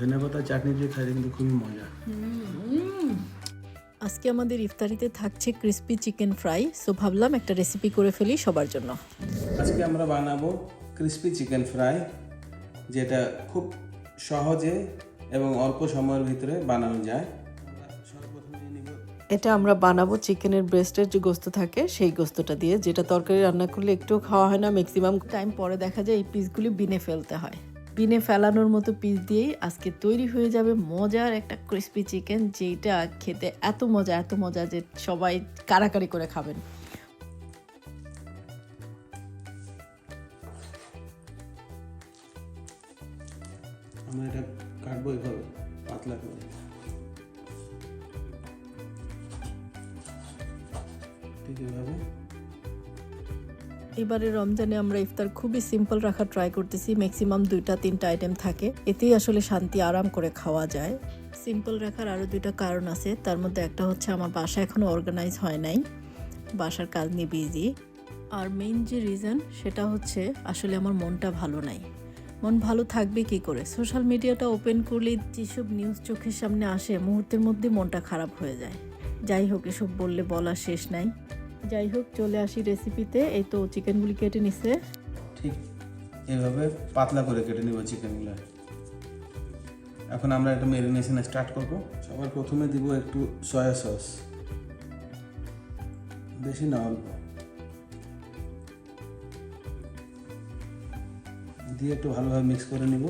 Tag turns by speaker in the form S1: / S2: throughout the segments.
S1: ধনেপাতা চাটনি দিয়ে খাইতে কিন্তু খুবই মজা।
S2: আজকে আমাদের ইফতারিতে থাকছে ক্রিস্পি চিকেন ফ্রাই সো ভাবলাম একটা রেসিপি করে ফেলি সবার জন্য।
S1: আজকে আমরা বানাবো ক্রিস্পি চিকেন ফ্রাই যেটা খুব সহজে এবং অল্প সময়ের ভিতরে বানানো যায়।
S2: এটা আমরা বানাবো চিকেনের ব্রেস্টের যে গোস্ত থাকে সেই গোস্তটা দিয়ে যেটা তরকারি রান্না করলে একটুও খাওয়া হয় না ম্যাক্সিমাম টাইম পরে দেখা যায় এই পিসগুলি বিনে ফেলতে হয়। বিনে ফেলানোর মতো পিস দিয়েই আজকে তৈরি হয়ে যাবে মজার একটা ক্রিস্পি চিকেন যেটা খেতে এত মজা এত মজা যে সবাই কারাকারি করে খাবেন।
S1: পাতলা করে। ঠিক
S2: এবারে রমজানে আমরা ইফতার খুবই সিম্পল রাখা ট্রাই করতেছি ম্যাক্সিমাম দুইটা, তিনটা আইটেম থাকে। এতেই আসলে শান্তি, আরাম করে খাওয়া যায়। সিম্পল রাখার আরও দুইটা কারণ আছে। তার মধ্যে একটা হচ্ছে আমার বাসা এখনও অর্গানাইজ হয় নাই। বাসার কাজ নিয়ে বিজি আর মেইন যে রিজন সেটা হচ্ছে আসলে আমার মনটা ভালো নাই। মন ভালো থাকবে কি করে? সোশ্যাল মিডিয়াটা ওপেন করলে যেসব নিউজ চোখের সামনে আসে, মুহূর্তের মধ্যে মনটা খারাপ হয়ে যায়। যাই হোক, এসব বললে বলার শেষ নাই। যাই হোক চলে আসি রেসিপিতে এই তো চিকেনগুলি কেটে নিছে।
S1: ঠিক এভাবে পাতলা করে কেটে নিব চিকেনগুলো এখন আমরা একটা মেরিনেশন স্টার্ট করব। সবার প্রথমে দিব একটু সয়া সস বেশি না অল্প। দিয়ে একটু ভালোভাবে মিক্স করে নিব।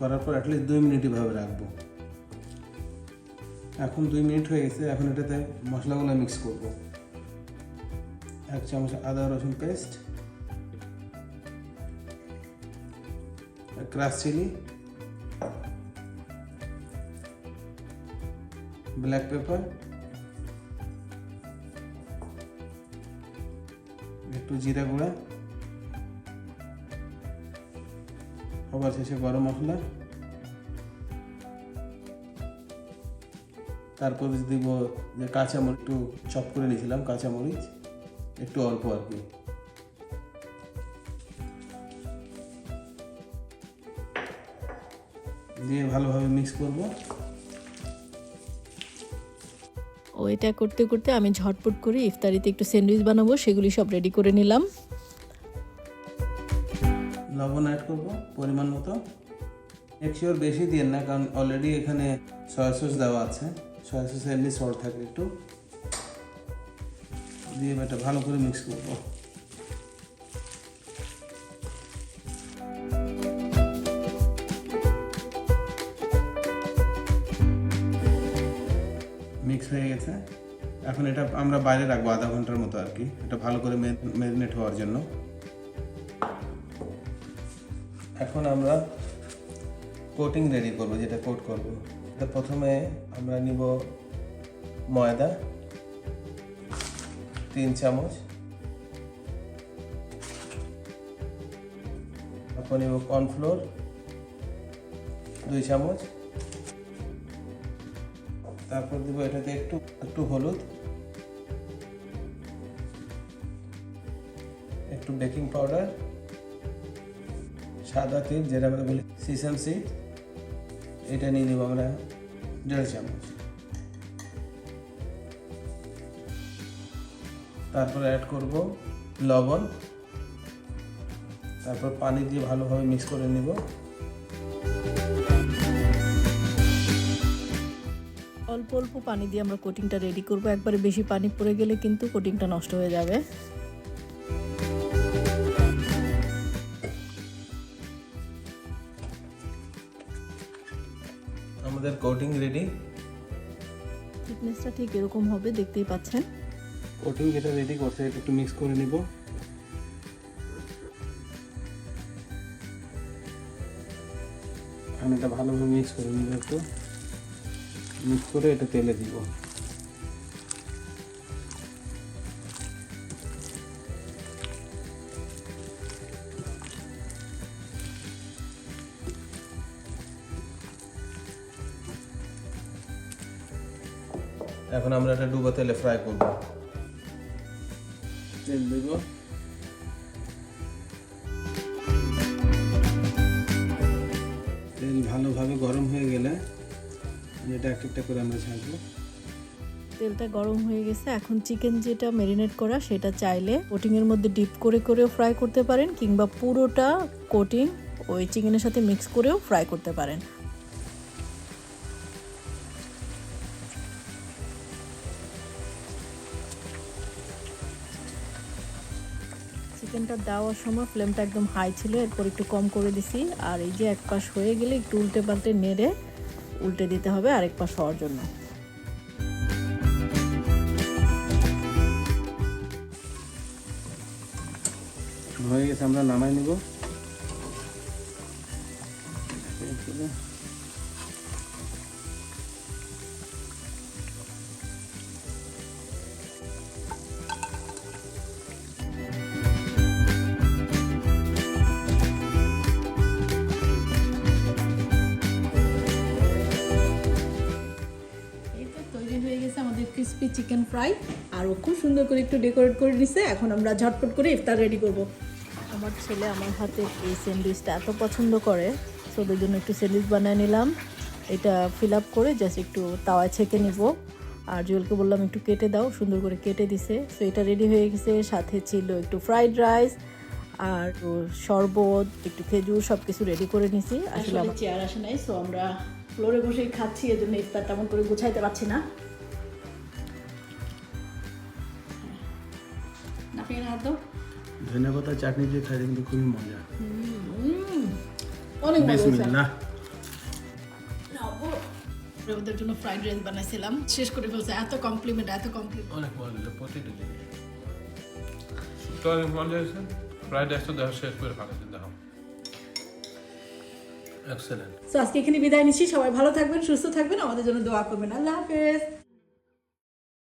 S1: করার পর অ্যাটলিস্ট দুই মিনিট এভাবে রাখব। এখন দুই মিনিট হয়ে গেছে, এখন এটাতে মশলাগুলো মিক্স করব। এক চামচ আদা, রসুন paste crush chili black pepper একটু জিরা গুঁড়া সবার শেষে গরম মশলা। তারপর দিব যে কাঁচামরিচ, একটু চপ করে নিয়েছিলাম কাঁচামরিচ, একটু অল্প আর কি। দিয়ে ভালোভাবে মিক্স করব।
S2: ও, এটা করতে করতে আমি ঝটপট করে ইফতারিতে একটু স্যান্ডউইচ বানাবো, সেগুলি সব রেডি করে নিলাম।
S1: লবণ অ্যাড করব, পরিমাণ মতো। একশোর বেশি দিয়ে না, কারণ অলরেডি এখানে সয়া সস দেওয়া আছে। সয়া সস এমনি সল্ট থাকে একটু। দিয়ে এটা ভালো করে মিক্স করব। মিক্স হয়ে গেছে। এখন এটা আমরা বাইরে রাখব আধা ঘণ্টার মতো আর কি। এটা ভালো করে ম্যারিনেট হওয়ার জন্য। এখন আমরা কোটিং রেডি করব, যেটা কোট করব। এটা প্রথমে আমরা নিব ময়দা, তিন চামচ। তারপর নিব কর্নফ্লোর দুই চামচ। তারপর দিব এটাতে একটু একটু হলুদ। একটু বেকিং পাউডার সাদা তিল, যেটা আমরা বলি সিসাম সিড এটা নিয়ে নেব আমরা দেড় চামচ। তারপর অ্যাড করব লবণ। তারপর পানি দিয়ে ভালোভাবে মিক্স করে নিব।
S2: অল্প অল্প পানি দিয়ে আমরা কোটিংটা রেডি করব। একবারে বেশি পানি পড়ে গেলে কিন্তু কোটিংটা নষ্ট হয়ে যাবে।
S1: আমাদের কোটিং রেডি
S2: ফিটনেসটা ঠিক এরকম হবে দেখতেই পাচ্ছেন।
S1: কোটিং যেটা রেডি করছে এটা একটু মিক্স করে নিব। আমি এটা ভালোভাবে মিক্স করে নিব একটু। মিক্স করে এটা তেলে দিব। এখন আমরা এটা ডুবো তেলে ফ্রাই করব। তেল দেব। তেল ভালোভাবে গরম হয়ে গেলে এটা একটা একটা করে আমরা ছাঁকবো
S2: তেলটা গরম হয়ে গেছে। এখন চিকেন যেটা ম্যারিনেট করা সেটা চাইলে কোটিংয়ের মধ্যে ডিপ করে করেও ফ্রাই করতে পারেন কিংবা পুরোটা কোটিং ওই চিকেনের সাথে মিক্স করেও ফ্রাই করতে পারেন। চিকেনটা দেওয়ার সময় ফ্লেমটা একদম হাই ছিল, এরপর একটু কম করে দিছি। আর এই যে এক পাশ হয়ে গেলে একটু উল্টে পাল্টে নেড়ে উল্টে দিতে হবে আরেক পাশ হওয়ার জন্য।
S1: হয়ে গেছে, আমরা নামাই নিব।
S2: ক্রিসপি চিকেন ফ্রাই আর ও খুব সুন্দর করে একটু ডেকোরেট করে দিছে। এখন আমরা ঝটপট করে ইফতার রেডি করব। আমার ছেলে আমার হাতে এই স্যান্ডউইচটা এত পছন্দ করে তো ওদের জন্য একটু স্যান্ডউইচ বানিয়ে নিলাম। এটা ফিল আপ করে জাস্ট একটু তাওয়ায় ছেঁকে নিব। আর জুয়েলকে বললাম একটু কেটে দাও। সুন্দর করে কেটে দিছে। সো এটা রেডি হয়ে গেছে। সাথে ছিল একটু ফ্রাইড রাইস আর শরবত একটু খেজুর সব কিছু রেডি করে নিছি। আসলে আমার চেয়ার আসে নাই সো আমরা ফ্লোরে বসেই খাচ্ছি এজন্য ইফতার তেমন করে গুছাইতে পারছি না। নাফিয়ে না তো
S1: ধনিয়া পাতা চাটনি দিয়ে কিন্তু খুবই মজা।
S2: অনেক
S1: বিসমিল্লাহ
S2: ওদের জন্য ফ্রাইড রাইস বানাইছিলাম। শেষ করে ফেলছে। এত কমপ্লিমেন্ট এত কমপ্লিমেন্ট
S1: অনেক মজা প্রতিটা জিনিস।
S3: তো অনেক মজা হয়েছে। ফ্রাইড রাইসটা দেখা শেষ করে দেখো
S1: এক্সেলেন্ট
S2: তো আজকে এখানে বিদায় নিচ্ছি। সবাই ভালো থাকবেন সুস্থ থাকবেন। আমাদের জন্য দোয়া করবেন। আল্লাহ হাফেজ।